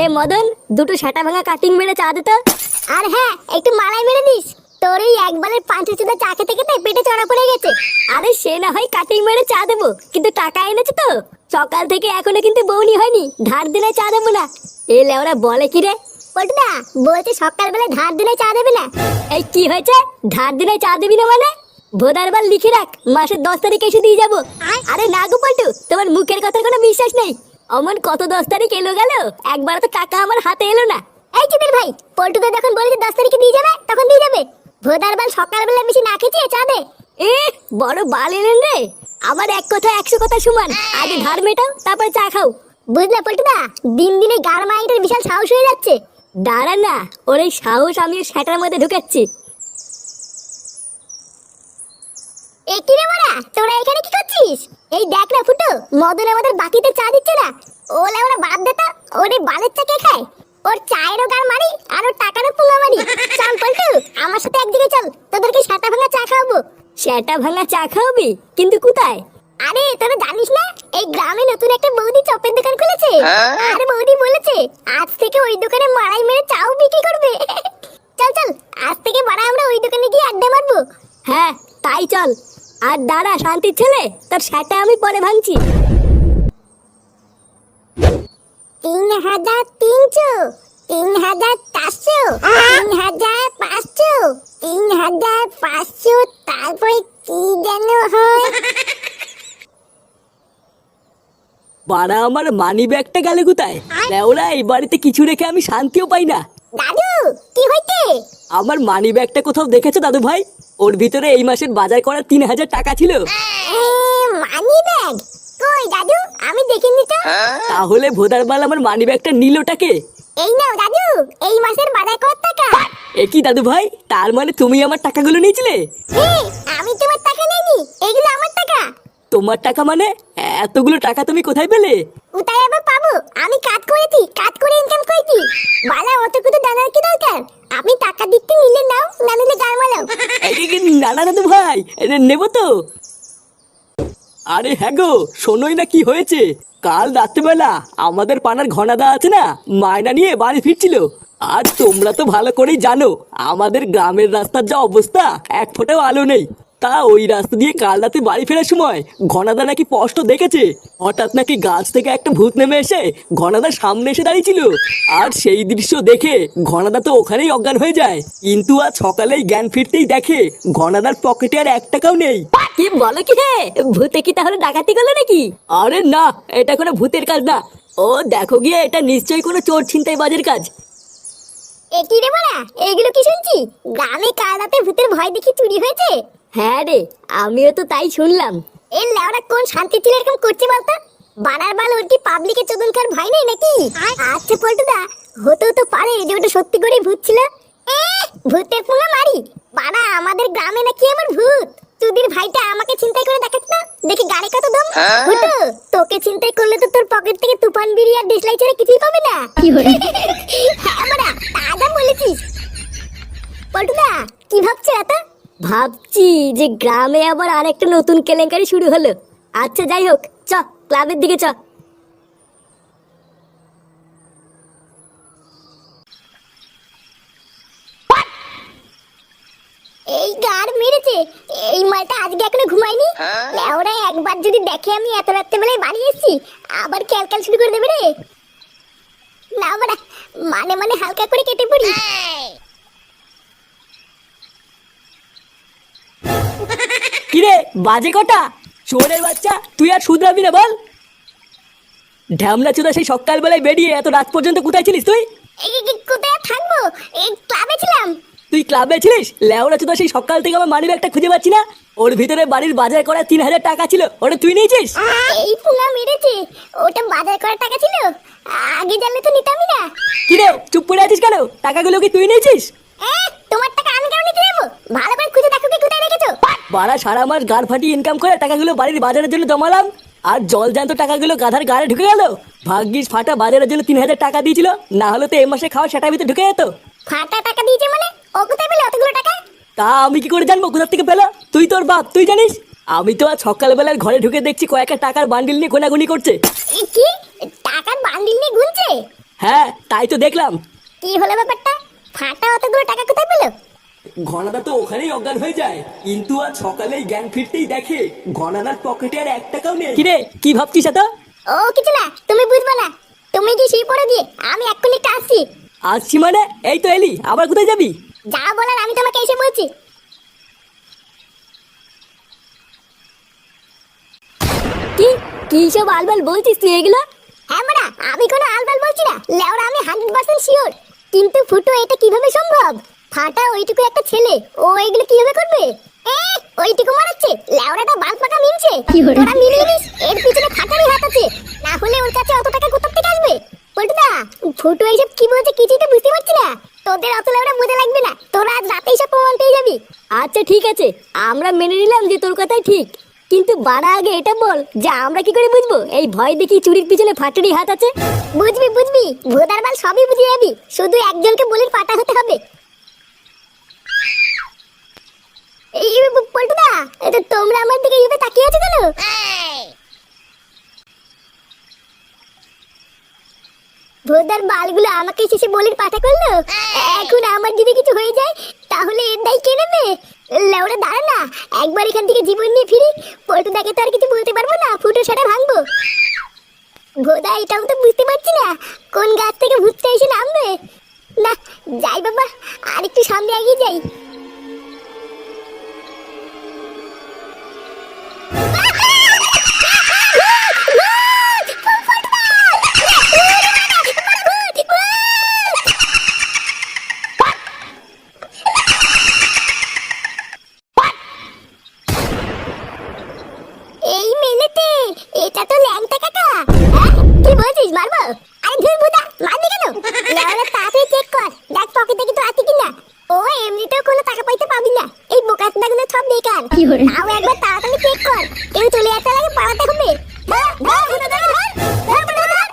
এ মদন দুটো সেটা ভাঙা কাটিং মেরে চা দে তো। আর হ্যাঁ একটু মালাই মেরে দিস। তোর এই একবারের পাঁচ চুদা চা খেতে খেতে পেটে চড়া পড়ে গেছে। আরে সে না হয় কাটিং মেরে চা দেবো কিন্তু টাকা এনেছে তো। সকাল থেকে এখনও কিন্তু বৌনি হয়নি ধার দিলে চা দেবো না। এ লেওরা বলে কি রে? পটুদা বলছে সকালবেলা ধার দিলে চা দেবে না। এই কি হয়েছে? ধার দিলে চা দিবি না মানে? ভোদার বার লিখে রাখ মাসের দশ তারিখে এসে দিয়ে যাব। আরে না গো পল্টু তোমার মুখের কথার কোনো বিশ্বাস নেই। অমন কত দশ তারিখ এলো গেল? একবার তো টাকা আমার হাতে এলো না। এই চিতের ভাই? পল্টুদা যখন বলেছে দশ তারিখে দিয়ে যাবে, তখন দিয়ে যাবে। ভোদার বার সকালবেলা বেশি না খেয়েছে চা দে এ, বড় বাল এলেন রে। আমার এক কথা, একশো কথা সমান। আগে ধার মেটাও, তারপর চা খাও। বুঝলে পল্টুদা? দিন দিনে গার মাইন্ডের বিশাল সাহস হয়ে যাচ্ছে। দাঁড়া না, ওর এই সাহস আমি সেটার মধ্যে ঢুকাচ্ছি। এ কি রে তোরা এখানে এই দেখ না ফুটো মদন আমাদের বাকিতে চা দিচ্ছে না। ওলে ওরা বাদ দে তো ওরে বালের চা কে খায়? ওর চায়েরও গার মারি আর ওর টাকারও পুঙ্গা মারি। চল পল্টু আমার সাথে একদিকে চল তোদেরকে সেটা ভাঙা চা খাওয়াবো। সেটা ভাঙা চা খাওয়াবি? কিন্তু কোথায়? আরে তোরা জানিস না এই গ্রামে নতুন একটা বৌদি চপের দোকান খুলেছে। আরে বৌদি বলেছে আজ থেকে ওই দোকানে মারাই মেরে চাও বিক্রি করবে। চল চল আজ থেকে বাড়া আমরা ওই দোকানে গিয়ে আড্ডা মারবো। হ্যাঁ তাই চল। আর দাঁড়া শান্তির ছেলে তোর সেটা আমি পরে ভাঙছি। তিন হাজার তিনশো তিন হাজার চারশো তিন হাজার পাঁচশো তিন হাজার পাঁচশো তারপরে কি যেন হয়? বাড়া আমার মানি ব্যাগটা গেলে কোথায়? ওরা এই বাড়িতে কিছু রেখে আমি শান্তিও পাই না। দাদু কি হইছে আমার মানি ব্যাগটা কোথাও দেখেছ দাদু ভাই ওর ভিতরে এই মাসের বাজার করার তিন হাজার টাকা ছিল। মানি ব্যাগ কই দাদু? আমি দেখিনি তো। তাহলে ভোদার বাল আমার মানি ব্যাগটা নিলটাকে এই নাও দাদু। এই মাসের বাজার কত টাকা। এ কি দাদু ভাই? তার মানে তুমি আমার টাকাগুলো নিয়েছিলে? আমি তোমার টাকা নেইনি। এগুলো আমার টাকা। তোমার টাকা মানে? এতগুলো টাকা তুমি কোথায় পেলে? কোথায় আবার পাবো। আমি কাজ করেছি কাজ করে ইনকাম করেছি। বালা অত কিছু জানার কি দরকার? আপনি টাকা দিতে নিলে নাও না নিলে গাল মালাও এই, এই, এই, না না দাদু ভাই নেব তো। আরে হ্যাঁ গো, শোনোই না কি হয়েছে। কাল রাত্রেবেলা আমাদের পানার ঘনাদা আছে না মায়না নিয়ে বাড়ি ফিরছিল। আর তোমরা তো ভালো করেই জানো, আমাদের গ্রামের রাস্তার যা অবস্থা, এক ফোঁটাও আলো নেই। তা ওই রাস্তা দিয়ে কাল রাতে বাড়ি ফেরার সময় ঘনাদা নাকি স্পষ্ট দেখেছে। হঠাৎ নাকি গাছ থেকে একটা ভূত নেমে এসে ঘনাদার সামনে এসে দাঁড়িয়েছিল। আর সেই দৃশ্য দেখে ঘনাদা তো ওখানেই অজ্ঞান হয়ে যায়। কিন্তু আজ সকালেই জ্ঞান ফিরতেই দেখে ঘনাদার পকেটে আর এক টাকাও নেই। কি বলো কি হে? ভূতে কি তাহলে ডাকাতি করল নাকি? আরে না এটা কোনো ভূতের কাজ না। ও দেখো গিয়ে এটা নিশ্চয়ই কোনো চোর ছিনতাই বাজের কাজ। এ কি রে বলা? এইগুলো কি শুনছি? গ্রামে কাল রাতে ভূতের ভয় দেখি চুরি হয়েছে? হ্যাঁ রে আমিও তো তাই শুনলাম। এই লেওরা কোন শান্তি ছিল এরকম করছে বলতো? বানার বাল ওর কি পাবলিকে চোদন খার ভয় নেই নাকি? আচ্ছা পল্টুদা হতেও তো পারে যে ওটা সত্যি করে ভূত ছিল। ভূতের মারি। বাড়া আমাদের গ্রামে নাকি আমার ভূত? চুদির ভাইটা আমাকে চিন্তাই করে দেখাত না? দেখি গাড়ি কত দম। হুটু তোকে চিন্তাই করলে তো তোর পকেট থেকে তুফান বিড়ি আর দেশলাই ছেড়ে কিছুই পাবে না। কি হ্যাঁ বাড়া দাদা বলেছিস। পল্টুদা কি ভাবছ এত? ভাবছি যে গ্রামে আবার আরেকটা নতুন কেলেঙ্কারি শুরু হলো। আচ্ছা যাই হোক চ ক্লাবের দিকে চ। এই গার মেরেছে। এই মালটা আজকে এখনও ঘুমায়নি। লেওরা একবার যদি দেখে আমি এত রাত্রে বেলায় বাড়ি এসেছি আবার ক্যালকাল শুরু করে দেবে রে। না বাড়া মানে মানে হালকা করে কেটে পড়ি কিরে বাজে কটা চোরের বাচ্চা তুই আর শুধরাবি না বল। ঢ্যামলা চুদা সেই সকালবেলায় বেরিয়ে এত রাত পর্যন্ত কোথায় ছিলিস তুই? কোথায় থাকব? এই ক্লাবে ছিলাম। তুই ক্লাবে ছিলিস? চুদা সেই সকাল থেকে আমার মানি ব্যাগটা খুঁজে পাচ্ছি না। ওর ভিতরে বাড়ির বাজার করা তিন হাজার টাকা ছিল। ওটা তুই নিয়েছিস? এই পুঙ্গা মেরেছে। ওটা বাজার করার টাকা ছিল। আগে জানলে তো নিতামই না। কিরে চুপ করে আছিস কেন? টাকাগুলো কি তুই নিয়েছিস? তোমার টাকা আমি কেন নিতে যাব ভালো করে বাড়া সারা মাস গাড় ফাটিয়ে ইনকাম করে টাকাগুলো বাড়ির বাজারের জন্য জমালাম। আর জল জ্যান্ত টাকাগুলো গাধার গাড়ে ঢুকে গেল। ভাগ্যিস ফাটা বাজারের জন্য তিন হাজার টাকা দিয়েছিল। না হলে তো এই মাসে খাওয়া সেটার ভিতরে ঢুকে যেত। ফাটা টাকা দিয়েছে মানে? ও কোথায় পেলে অতগুলো টাকা? তা আমি কি করে জানব কোথা থেকে পেল? তুই তোর বাপ তুই জানিস? আমি তো আজ সকালবেলার ঘরে ঢুকে দেখছি কয়েকটা টাকার বান্ডিল নিয়ে গোনাগুনি করছে। কি? টাকার বান্ডিল নিয়ে গুনছে হ্যাঁ তাই তো দেখলাম। কি হলো ব্যাপারটা? ফাটা অতগুলো টাকা কোথায় পেল? ঘনাদা তো ওখানেই অজ্ঞান হয়ে যায়। কিন্তু আজ সকালেই জ্ঞান ফিরতেই দেখে ঘনাদার পকেটে আর এক টাকাও নেই। কিরে কি ভাবছিস এত? ও কিছু না তুমি বুঝবে না। তুমি কি সেই পড়ে দিয়ে আমি এক্ষুনি একটা আসছি। আসছি মানে? এই তো এলি আবার কোথায় যাবি? যা বলার আমি তোমাকে এসে বলছি। কি কি সব আলবাল বলছিস তুই এগুলো? হ্যাঁ মারা আমি কোনো আলবাল বলছি না। লেওরা আমি হান্ড্রেড পার্সেন্ট শিওর। কিন্তু ফুটো এটা কীভাবে সম্ভব? ফাটা ওইটুকু একটা ছেলে। ও এগুলো কীভাবে করবে? ওইটুকু মারাচ্ছে। বাল পাকা তোরা মিলিয়ে নিস। এর পিছনে ফাটারই হাত আছে। না হলে ওর কাছে অত টাকা কোথা থেকে আসবে? পল্টুদা ফুটো এইসব কি বলছে কিছুই তো বুঝতে পারছি না। তোদের অত বোঝা লাগবে না। তোরা আজ রাতেই সব প্রমাণ পেয়ে যাবি। আচ্ছা ঠিক আছে। আমরা মেনে নিলাম যে তোর কথাই ঠিক। কিন্তু বাড়া আগে এটা বল যে আমরা কি করে বুঝব? এই ভয় দেখি চুরির পিছনে ফাটারি হাত আছে? বুঝবি বুঝবি। ভোদার বাল সবই বুঝে যাবি। শুধু একজনকে বলির পাটা হতে হবে। এই পল্টুদা এটা তোমরা আমার দিকে এইভাবে তাকিয়ে আছো কেন? ভোদার বালগুলো আমাকে শেষে বলির পাঠা করল। এখন আমার যদি কিছু হয়ে যায় তাহলে এর দায় কে নেবে? লেওরা দাঁড়া না। একবার এখান থেকে জীবন নিয়ে ফিরি পল্টুদাকে তো আর কিছু বলতে পারব না। ফুটো সেটা ভাঙবো। ভোদা এটাও তো বুঝতে পারছি না। কোন গাছ থেকে ভূতটা এসে নামবে? না যাই বাবা। একটু সামনে এগিয়ে যাই এই মেলেতে এটা তো ল্যাংটা কাকা হ্যাঁ? কি বলছিস মারবো আরে বুদা মারবি কেন? না হলে তাড়াতাড়ি চেক কর দেখ পকেটে কিছু আছে কিনা। ও এমনিতেও কোনো টাকা পয়সা পাবি না। এই বোকাচোদা গুলো সব বেকার। তাও একবার তাড়াতাড়ি চেক কর। কেউ চলে আসতে লাগে পাওয়াতে হবে। ধর ধর ধর ধর ধর ধর ধর